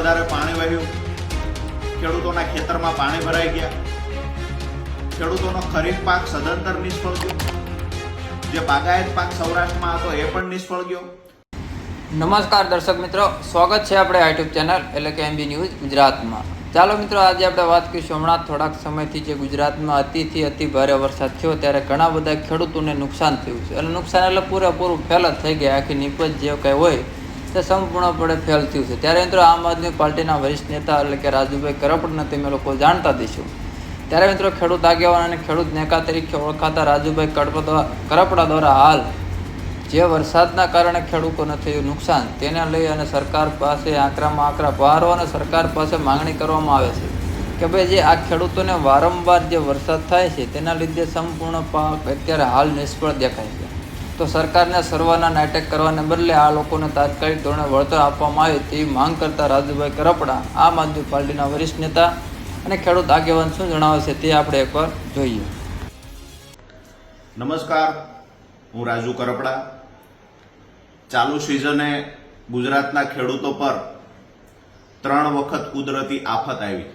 વધારે પાણી વહ્યું. ખેડૂતોના ખેતરમાં પાણી ભરાઈ ગયા. ખેડૂતોનો ખરીફ પાક સદંતર નિષ્ફળ ગયો. જે બાગાયત પાક સૌરાષ્ટ્રમાં હતો એ પણ નિષ્ફળ ગયો. નમસ્કાર દર્શક મિત્રો, સ્વાગત છે આપણે યુટ્યુબ ચેનલ એટલે કે એમબી ન્યૂઝ ગુજરાતમાં. ચાલો મિત્રો, આજે આપણે વાત કરીશું હમણાં થોડાક સમયથી જે ગુજરાતમાં અતિથી અતિ ભારે વરસાદ થયો ત્યારે ઘણા બધા ખેડૂતોને નુકસાન થયું છે. એટલે નુકસાન એટલે પૂરેપૂરું ફેલ જ થઈ ગયા આખી નિપજ જે કંઈ હોય તે સંપૂર્ણપણે ફેલ થયું છે. ત્યારે મિત્રો આમ આદમી પાર્ટીના વરિષ્ઠ નેતા એટલે કે રાજુભાઈ કરપડને તમે લોકો જાણતા દઈશું. ત્યારે મિત્રો ખેડૂત આગેવાન અને ખેડૂત નેતા તરીકે ઓળખાતા રાજુભાઈ કડપડા કરપડા દ્વારા હાલ જે વરસાદના કારણે ખેડૂતોને થયું નુકસાન, તેને લઈ અને સરકાર પાસે આંકરામાં આંકરા બહારો અને સરકાર પાસે માંગણી કરવામાં આવે છે કે ભાઈ જે આ ખેડૂતોને વારંવાર જે વરસાદ થાય છે, તેના લીધે સંપૂર્ણ પાક અત્યારે હાલ નિષ્ફળ દેખાય છે. તો સરકારને સર્વના નાટક કરવાને બદલે આ લોકોને તાત્કાલિક ધોરણે વળતર આપવામાં આવે તેવી માંગ કરતા રાજુભાઈ કરપડા, આમ આદમી પાર્ટીના વરિષ્ઠ નેતા અને ખેડૂત આગેવાન શું જણાવે છે તે આપણે એકવાર જોઈએ. નમસ્કાર, હું રાજુ કરપડા. ચાલુ સિઝને ગુજરાતના ખેડૂતો પર ત્રણ વખત કુદરતી આફત આવી.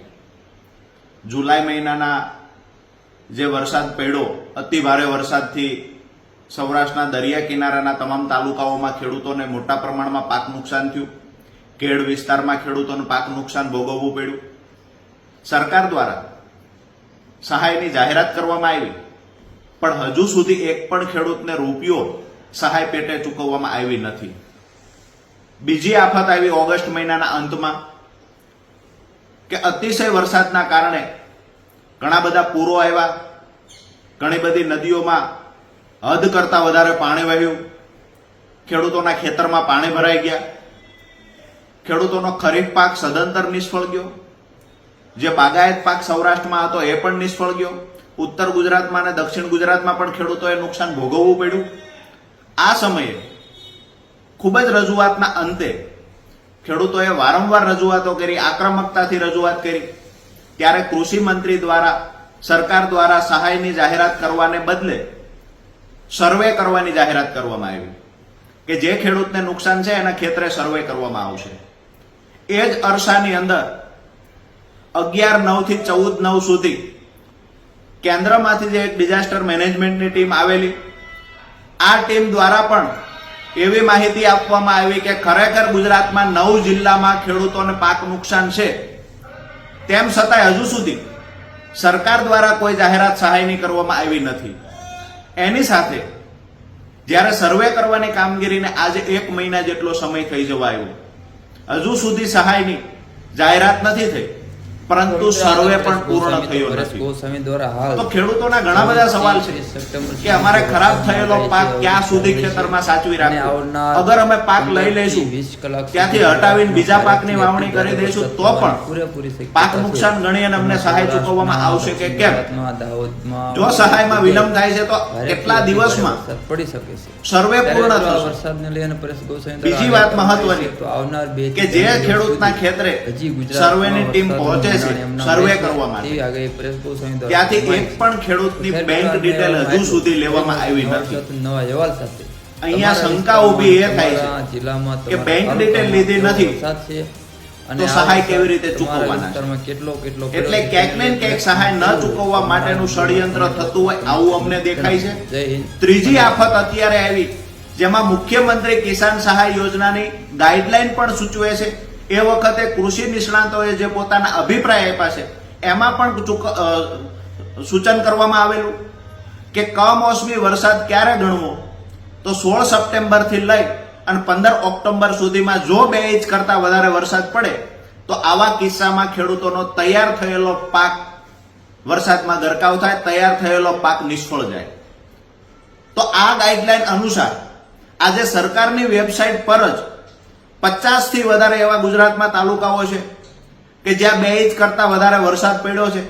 જુલાઈ મહિનાના જે વરસાદ પડ્યો, અતિ ભારે વરસાદથી સૌરાષ્ટ્રના દરિયા કિનારાના તમામ તાલુકાઓમાં ખેડૂતોને મોટા પ્રમાણમાં પાક નુકસાન થયું. કેળ વિસ્તારમાં ખેડૂતોને પાક નુકસાન ભોગવવું પડ્યું. સરકાર દ્વારા સહાયની જાહેરાત કરવામાં આવી. પણ હજુ સુધી એક પણ ખેડૂતને રૂપિયો સહાય પેટે ચૂકવવામાં આવી નથી. બીજી આફત આવી ઓગસ્ટ મહિનાના અંતમાં કે અતિશય વરસાદના કારણે ઘણા બધા પૂરો આવ્યા. ઘણી બધી નદીઓમાં હદ કરતા વધારે પાણી વહ્યું. ખેડૂતોના ખેતરમાં પાણી ભરાઈ ગયા. ખેડૂતોનો ખરીફ પાક સદંતર નિષ્ફળ ગયો. જે બાગાયત પાક સૌરાષ્ટ્રમાં હતો એ પણ નિષ્ફળ ગયો. ઉત્તર ગુજરાતમાં અને દક્ષિણ ગુજરાતમાં પણ ખેડૂતોએ નુકસાન ભોગવવું પડ્યું. આ સમયે ખૂબ જ રજૂઆતના અંતે ખેડૂતોએ વારંવાર રજૂઆતો કરી, આક્રમકતાથી રજૂઆત કરી. ત્યારે કૃષિ મંત્રી દ્વારા, સરકાર દ્વારા સહાયની જાહેરાત કરવાને બદલે સર્વે કરવાની જાહેરાત કરવામાં આવી કે જે ખેડૂતને નુકસાન છે એના ખેતરે સર્વે કરવામાં આવશે. એ જ અરસાની અંદર અગિયાર નવથી ચૌદ નવ સુધી કેન્દ્રમાંથી જે એક ડિઝાસ્ટર મેનેજમેન્ટની ટીમ આવેલી, આ ટીમ દ્વારા પણ એવી માહિતી આપવામાં આવી કે ખરેખર ગુજરાતમાં નવ જિલ્લામાં ખેડૂતોને પાક નુકસાન છે. તેમ છતાંય હજુ સુધી સરકાર દ્વારા કોઈ જાહેરાત સહાયની કરવામાં આવી નથી. એની સાથે જ્યારે સર્વે કરવાની કામગીરીને આજે એક મહિના જેટલો સમય થઈ જવાયો હજુ સુધી સહાયની જાહેરાત નથી થઈ. પરંતુ સર્વે પણ પૂર્ણ થયો નથી. તો ખેડૂતોના ઘણા બધા સવાલ છે કે અમારે ખરાબ થયેલો પાક ક્યાં સુધી ખેતરમાં સાચવી રાખવો? અગર અમે પાક લઈ લઈશું ત્યાંથી હટાવીને બીજા પાકની વાવણી કરી દઈશું તો પણ પાક નુકસાન ગણી અને અમને સહાય ચૂકવવામાં આવશે કે કેમ? જો સહાયમાં વિલંબ થાય છે તો કેટલા દિવસમાં પડી શકે છે. સર્વે પૂર્ણ વરસાદને લઈને પરેશ બીજી વાત મહત્વની કે જે ખેડૂતના ખેતરે હજી સર્વેની ટીમ પહોંચે છે. સર્વે કરવા માટે. આગળ પરેશ ગોસ્વામી દ્વારા ત્યાંથી એક પણ ખેડૂતની બેંક ડિટેલ હજુ સુધી લેવામાં આવી નથી. નવા અહેવાલ સાથે. અહીંયા શંકા ઊભી એ થાય છે જિલ્લામાં કે બેંક ડિટેલ લીધી નથી. વરસાદ છે અને તો સહાય કેવી રીતે ચૂકવવાના કેટલો કેટલો એટલે ક્યાંક ને ક્યાંક સહાય ન ચૂકવવા માટેનું ષડયંત્ર થતું હોય આવું અમને દેખાય છે. ત્રીજી આફત અત્યારે આવી જેમાં મુખ્યમંત્રી કિસાન સહાય યોજનાની ગાઈડલાઈન પણ સૂચવે છે. એ વખતે કૃષિ નિષ્ણાતોએ જે પોતાના અભિપ્રાય આપ્યા છે, એમાં પણ સૂચન કરવામાં આવેલું કે કમોસમી વરસાદ ક્યારે ગણવો? તો સોળ સપ્ટેમ્બરથી લઈ અને પંદર ઓક્ટોબર સુધીમાં જો બે ઇંચ કરતાં વધારે વરસાદ પડે, તો આવા કિસ્સામાં ખેડૂતોનો તૈયાર થયેલો પાક વરસાદમાં ગરકાવ થાય, તૈયાર થયેલો પાક નિષ્ફળ જાય. તો આ ગાઈડલાઈન અનુસાર આજે સરકારની વેબસાઇટ પર જ પચાસથી વધારે એવા ગુજરાતમાં તાલુકાઓ છે કે જ્યાં બે ઇંચ કરતા વધારે વરસાદ પડ્યો છે.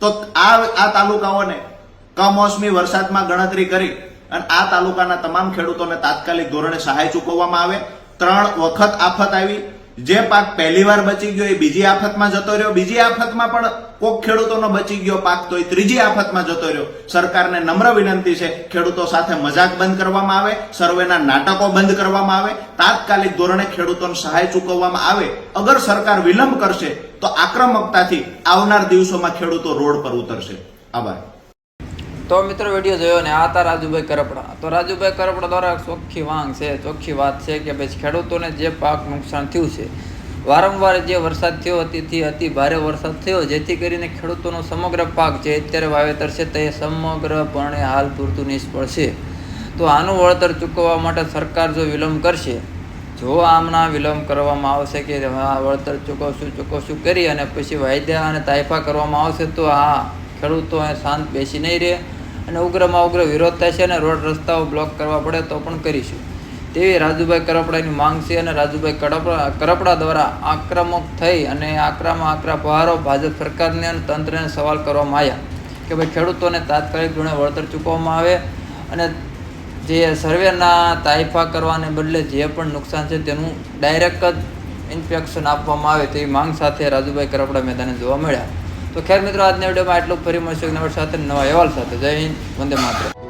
તો આ આ તાલુકાઓને કમોસમી વરસાદમાં ગણતરી કરી અને આ તાલુકાના તમામ ખેડૂતોને તાત્કાલિક ધોરણે સહાય ચૂકવવામાં આવે. ત્રણ વખત આફત આવી. જે પાક પહેલી વાર બચી ગયો એ બીજી આફતમાં જતો રહ્યો. બીજી આફતમાં પણ કોક ખેડૂતોનો બચી ગયો પાક, તો એ ત્રીજી આફતમાં જતો રહ્યો. સરકારને નમ્ર વિનંતી છે, ખેડૂતો સાથે મજાક બંધ કરવામાં આવે, સર્વેના નાટકો બંધ કરવામાં આવે, તાત્કાલિક ધોરણે ખેડૂતોને સહાય ચૂકવવામાં આવે. અગર સરકાર વિલંબ કરશે, તો આક્રમકતાથી આવનાર દિવસોમાં ખેડૂતો રોડ પર ઉતરશે. આભાર. તો મિત્રો વીડિયો જોયો ને, આ હતા રાજુભાઈ કરપડા. તો રાજુભાઈ કરપડા દ્વારા ચોખ્ખી માંગ છે, ચોખ્ખી વાત છે કે ભાઈ ખેડૂતોને જે પાક નુકસાન થયું છે, વારંવાર જે વરસાદ થયો, અતિથી અતિ ભારે વરસાદ થયો, જેથી કરીને ખેડૂતોનો સમગ્ર પાક જે અત્યારે વાવેતર છે તે સમગ્રપણે હાલ પૂરતું નિષ્ફળ છે. તો આનું વળતર ચૂકવવા માટે સરકાર જો વિલંબ કરશે, જો આમના વિલંબ કરવામાં આવશે કે આ વળતર ચૂકવશું ચૂકવશું કરી અને પછી વાયદા અને તાયફા કરવામાં આવશે, તો આ ખેડૂતો શાંત બેસી નહીં રહે. અને ઉગ્રમાં ઉગ્ર વિરોધ થશે અને રોડ રસ્તાઓ બ્લોક કરવા પડે તો પણ કરીશું. તેવી રાજુભાઈ કરપડાની માંગ છે અને રાજુભાઈ કરપડા કરપડા દ્વારા આક્રમક થઈ અને આકરામાં આકરા પહારો ભાજપ સરકારને અને તંત્રને સવાલ કરવામાં આવ્યા કે ભાઈ ખેડૂતોને તાત્કાલિક ધોરણે વળતર ચૂકવવામાં આવે અને જે સર્વેના તાઇફા કરવાને બદલે જે પણ નુકસાન છે તેનું ડાયરેક્ટ જ ઇન્સ્પેક્શન આપવામાં આવે તેવી માંગ સાથે રાજુભાઈ કરપડા મેદાને જોવા મળ્યા. તો ખેર મિત્રો, આજના વિડીયોમાં આટલું ફરી મળશે સાથે, નવા અહેવાલ સાથે. જય હિન્દ, વંદે માત્ર